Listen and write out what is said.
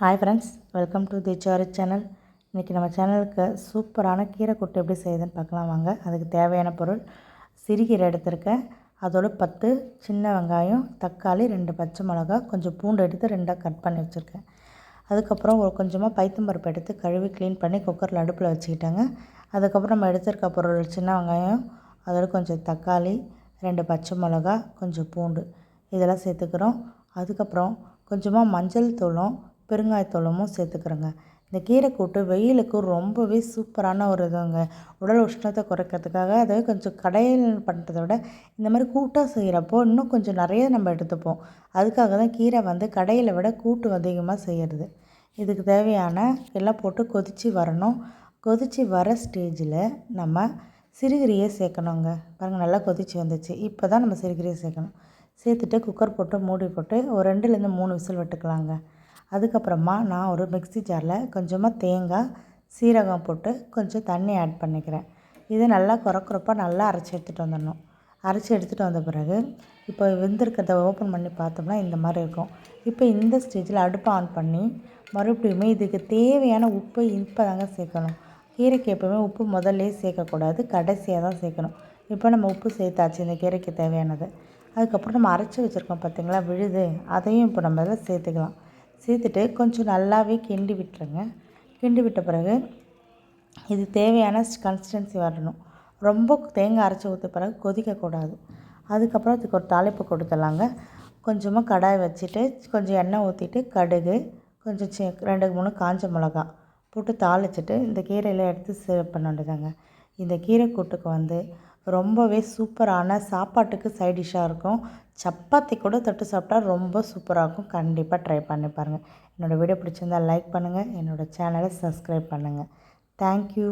Hi friends welcome to the sorry channel இன்றைக்கி நம்ம சேனலுக்கு சூப்பரான கீரை கொட்டு எப்படி செய்யுதுன்னு பார்க்கலாம் வாங்க. அதுக்கு தேவையான பொருள் சிறுகீரை எடுத்திருக்கேன். அதோட பத்து சின்ன வெங்காயம் தக்காளி ரெண்டு பச்சை மிளகா கொஞ்சம் பூண்டு எடுத்து ரெண்டாக கட் பண்ணி வச்சுருக்கேன். அதுக்கப்புறம் ஒரு கொஞ்சமாக பைத்தம்பருப்பு எடுத்து கழுவி க்ளீன் பண்ணி குக்கரில் அடுப்பில் வச்சுக்கிட்டேங்க. அதுக்கப்புறம் நம்ம எடுத்திருக்க பொருள் சின்ன வெங்காயம் அதோட கொஞ்சம் தக்காளி ரெண்டு பச்சை மிளகா கொஞ்சம் பூண்டு இதெல்லாம் சேர்த்துக்கிறோம். அதுக்கப்புறம் கொஞ்சமாக மஞ்சள் தூளும் பெருங்காயத்தூளமும் சேர்த்துக்கிறோங்க. இந்த கீரை கூட்டு வெயிலுக்கு ரொம்பவே சூப்பரான ஒரு இதுங்க. உடல் உஷ்ணத்தை குறைக்கிறதுக்காக அதை கொஞ்சம் கடையில் பண்ணுறதை விட இந்த மாதிரி கூட்டாக செய்கிறப்போ இன்னும் கொஞ்சம் நிறைய நம்ம எடுத்துப்போம். அதுக்காக தான் கீரை வந்து கடையில் விட கூட்டு அதிகமாக செய்கிறது இதுக்கு தேவையான எல்லாம் போட்டு கொதித்து வரணும். கொதித்து வர ஸ்டேஜில் நம்ம சிறுகிரியை சேர்க்கணுங்க. பாருங்கள் நல்லா கொதித்து வந்துச்சு. இப்போ தான் நம்ம சிறுகிரியை சேர்க்கணும். சேர்த்துட்டு குக்கர் போட்டு மூடி போட்டு ஒரு ரெண்டுலேருந்து மூணு விசில் விட்டுக்கலாங்க. அதுக்கப்புறமா நான் ஒரு மிக்ஸி ஜாரில் கொஞ்சமாக தேங்காய் சீரகம் போட்டு கொஞ்சம் தண்ணி ஆட் பண்ணிக்கிறேன். இது நல்லா குறக்குறப்பாக நல்லா அரைச்சி எடுத்துகிட்டு வந்துடணும். அரைச்சி எடுத்துகிட்டு வந்த பிறகு இப்போ வெந்திருக்கிறத ஓப்பன் பண்ணி பார்த்தோம்னா இந்த மாதிரி இருக்கும். இப்போ இந்த ஸ்டேஜில் அடுப்பை ஆன் பண்ணி மறுபடியுமே இதுக்கு தேவையான உப்பு இப்போ தாங்க சேர்க்கணும். கீரைக்கு எப்போவுமே உப்பு முதல்லே சேர்க்கக்கூடாது கடைசியாக தான் சேர்க்கணும். இப்போ நம்ம உப்பு சேர்த்தாச்சு இந்த கீரைக்கு தேவையானது. அதுக்கப்புறம் நம்ம அரைச்சி வச்சுருக்கோம் பார்த்திங்களா விழுது அதையும் இப்போ நம்ம இதில் சேர்த்துக்கலாம். சேர்த்துட்டு கொஞ்சம் நல்லாவே கிண்டி விட்டுருங்க. கிண்டி விட்ட பிறகு இது தேவையான கன்சிஸ்டன்சி வரணும். ரொம்ப தேங்காய் அரைச்சி ஊற்ற பிறகு கொதிக்கக்கூடாது அதுக்கப்புறம் அதுக்கு ஒரு தாளிப்பு கொடுத்துடலாங்க. கொஞ்சமாக கடாய் வச்சுட்டு கொஞ்சம் எண்ணெய் ஊற்றிட்டு கடுகு கொஞ்சம் ரெண்டு மூணு காஞ்ச மிளகா போட்டு தாளிச்சிட்டு இந்த கீரையில் எடுத்து சேவ் பண்ண வேண்டியதாங்க இந்த கீரை கூட்டுக்கு வந்து ரொம்பவே சூப்பரான சாப்பாட்டுக்கு சைட் டிஷ்ஷாக இருக்கும். சப்பாத்தி கூட தொட்டு சாப்பிட்டா ரொம்ப சூப்பராக இருக்கும். கண்டிப்பாக ட்ரை பண்ணி பாருங்கள் என்னோடய வீடியோ பிடிச்சிருந்தால் லைக் பண்ணுங்கள் என்னோடய சேனலை சப்ஸ்கிரைப் பண்ணுங்கள் தேங்க்யூ